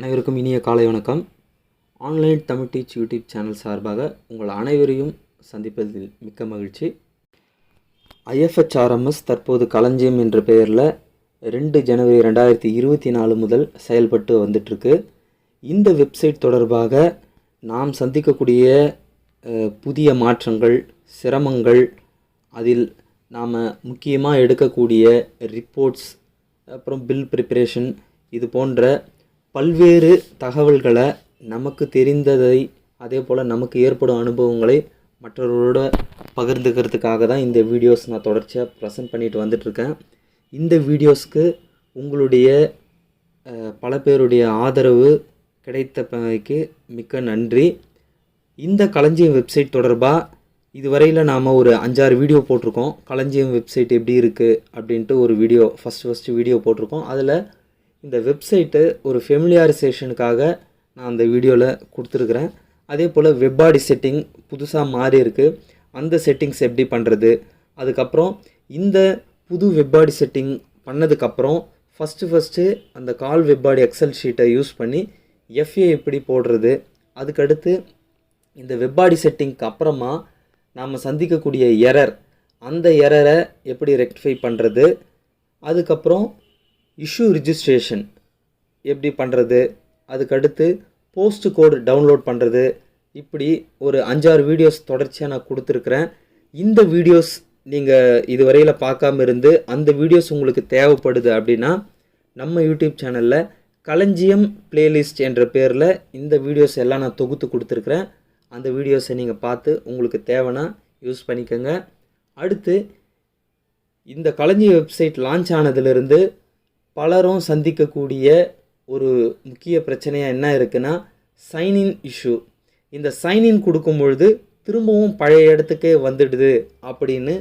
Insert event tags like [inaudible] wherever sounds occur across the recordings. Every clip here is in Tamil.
அனைவருக்கும் இனிய காலை வணக்கம். Online Tamil teach YouTube channel சார்பாக உங்கள் அனைவரையும் சந்திப்பதில் மிக்க மகிழ்ச்சி. ஐஎஃப்ஹெச்ஆர்எம்எஸ் தற்போது களஞ்சியம் என்ற பெயரில் ரெண்டு ஜனவரி ரெண்டாயிரத்தி இருபத்தி நாலு முதல் செயல்பட்டு வந்துட்டுருக்கு. இந்த வெப்சைட் தொடர்பாக நாம் சந்திக்கக்கூடிய புதிய மாற்றங்கள் சிரமங்கள் அதில் நாம் முக்கியமாக எடுக்கக்கூடிய ரிப்போர்ட்ஸ் அப்புறம் பில் ப்ரிப்பரேஷன் இது போன்ற பல்வேறு தகவல்களை நமக்கு தெரிந்ததை அதே போல் நமக்கு ஏற்படும் அனுபவங்களை மற்றவர்களோட பகிர்ந்துக்கிறதுக்காக தான் இந்த வீடியோஸ் நான் தொடர்ச்சியாக ப்ரெசென்ட் பண்ணிட்டு வந்துட்டுருக்கேன். இந்த வீடியோஸ்க்கு உங்களுடைய பல பேருடைய ஆதரவு கிடைத்தமைக்கு மிக்க நன்றி. இந்த களஞ்சியம் வெப்சைட் தொடர்பாக இதுவரையில் நாம் ஒரு அஞ்சாறு வீடியோ போட்டிருக்கோம். களஞ்சியம் வெப்சைட் எப்படி இருக்குது அப்படின்ட்டு ஒரு வீடியோ ஃபஸ்ட் ஃபஸ்ட்டு வீடியோ போட்டிருக்கோம். அதில் இந்த வெப்சைட்டு ஒரு ஃபெமிலியாரிசேஷனுக்காக நான் அந்த வீடியோவில் கொடுத்துருக்குறேன். அதே போல் வெப்பாடி செட்டிங் புதுசாக மாறி இருக்குது அந்த செட்டிங்ஸ் எப்படி பண்ணுறது அதுக்கப்புறம் இந்த புது வெப்பாடி செட்டிங் பண்ணதுக்கப்புறம் ஃபஸ்ட்டு ஃபஸ்ட்டு அந்த கால் வெப்பாடி எக்ஸல் ஷீட்டை யூஸ் பண்ணி எஃப்ஏ எப்படி போடுறது? அதுக்கடுத்து இந்த வெப்பாடி செட்டிங்க்கு அப்புறமா நாம் சந்திக்கக்கூடிய எரர் அந்த எரரை எப்படி ரெக்டிஃபை பண்ணுறது அதுக்கப்புறம் இஷ்யூ ரிஜிஸ்ட்ரேஷன் எப்படி பண்ணுறது அதுக்கடுத்து போஸ்ட் கோடு டவுன்லோட் பண்ணுறது இப்படி ஒரு அஞ்சாறு வீடியோஸ் தொடர்ச்சியாக நான் கொடுத்துருக்குறேன். இந்த வீடியோஸ் நீங்கள் இதுவரையில் பார்க்காம இருந்து அந்த வீடியோஸ் உங்களுக்கு தேவைப்படுது அப்படின்னா நம்ம யூடியூப் சேனலில் களஞ்சியம் பிளேலிஸ்ட் என்ற பேரில் இந்த வீடியோஸ் எல்லாம் நான் தொகுத்து கொடுத்துருக்குறேன். அந்த வீடியோஸை நீங்கள் பார்த்து உங்களுக்கு தேவைன்னா யூஸ் பண்ணிக்கோங்க. அடுத்து இந்த களஞ்சிய வெப்சைட் லான்ச் ஆனதுலேருந்து பலரும் சந்திக்கக்கூடிய ஒரு முக்கிய பிரச்சனையாக என்ன இருக்குன்னா சைன்இன் இஷ்யூ இந்த சைன்இன் கொடுக்கும் பொழுது திரும்பவும் பழைய இடத்துக்கே வந்துடுது அப்படின்னு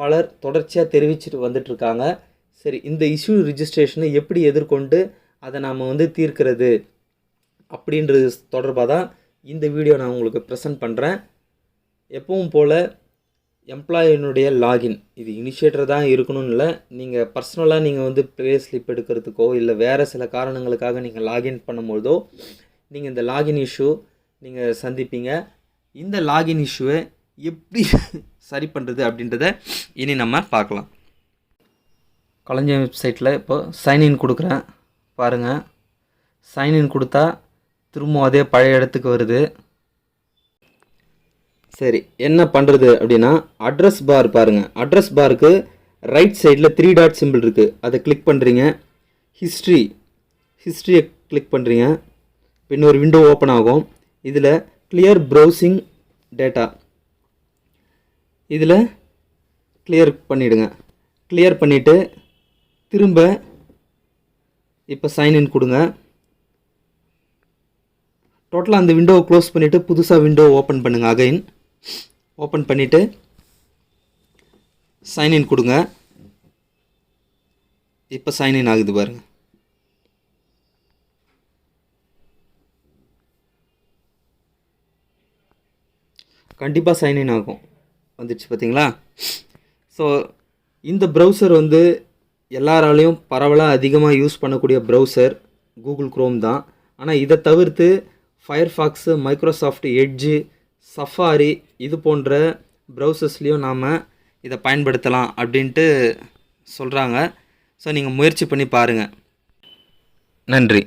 பலர் தொடர்ச்சியாக தெரிவிச்சிட்டு வந்துட்டுருக்காங்க. சரி இந்த இஷ்யூ ரிஜிஸ்ட்ரேஷனை எப்படி எதிர்கொண்டு அதை நாம் வந்து தீர்க்கிறது அப்படின்றது தொடர்பாக தான் இந்த வீடியோ நான் உங்களுக்கு ப்ரெசென்ட் பண்ணுறேன் எப்பவும் போல் எம்ப்ளாயினுடைய லாகின் இது இனிஷியேட்டர் தான் இருக்கணும்னு இல்லை. நீங்கள் பர்சனலாக நீங்கள் வந்து ப்ளே ஸ்லிப் எடுக்கிறதுக்கோ இல்லை வேறு சில காரணங்களுக்காக நீங்கள் லாகின் பண்ணும்பொழுதோ நீங்கள் இந்த லாகின் இஷ்யூ நீங்கள் சந்திப்பீங்க. இந்த லாகின் இஷ்யூவை எப்படி [laughs] சரி பண்ணுறது அப்படின்றத இனி நம்ம பார்க்கலாம். களஞ்சியம் வெப்சைட்டில் இப்போ சைன்இன் கொடுக்குறேன். பாருங்கள் சைன்இன் கொடுத்தா திரும்ப அதே பழைய இடத்துக்கு வருது. சரி என்ன பண்ணுறது அப்படின்னா அட்ரஸ் பார் பாருங்கள் அட்ரஸ் பாருக்கு ரைட் சைடில் த்ரீ டாட் சிம்பிள் இருக்குது அதை கிளிக் பண்ணுறீங்க ஹிஸ்ட்ரி ஹிஸ்ட்ரியை கிளிக் பண்ணுறீங்க இன்னொரு விண்டோ ஓப்பன் ஆகும். இதில் கிளியர் ப்ரௌசிங் டேட்டா இதில் கிளியர் பண்ணிவிடுங்க கிளியர் பண்ணிவிட்டு திரும்ப இப்போ சைன்இன் கொடுங்க. டோட்டலாக அந்த விண்டோவை க்ளோஸ் பண்ணிவிட்டு புதுசாக விண்டோ ஓப்பன் பண்ணுங்கள் அகைன் ஓப்பன் பண்ணிவிட்டு சைன்இன் கொடுங்க. இப்போ சைன்இன் ஆகுது பாருங்கள் கண்டிப்பாக சைன்இன் ஆகும். வந்துடுச்சு பார்த்தீங்களா ஸோ இந்த ப்ரௌசர் வந்து எல்லாராலையும் பரவலாக அதிகமாக யூஸ் பண்ணக்கூடிய ப்ரௌசர் கூகுள் குரோம் தான். ஆனால் இதை தவிர்த்து ஃபயர்ஃபாக்ஸு மைக்ரோசாஃப்ட் எட்ஜு சஃபாரி இது போன்ற ப்ரௌசர்ஸ்லேயும் நாம் இதை பயன்படுத்தலாம் அப்படின்ட்டு சொல்கிறாங்க ஸோ நீங்கள் முயற்சி பண்ணி பாருங்கள் நன்றி.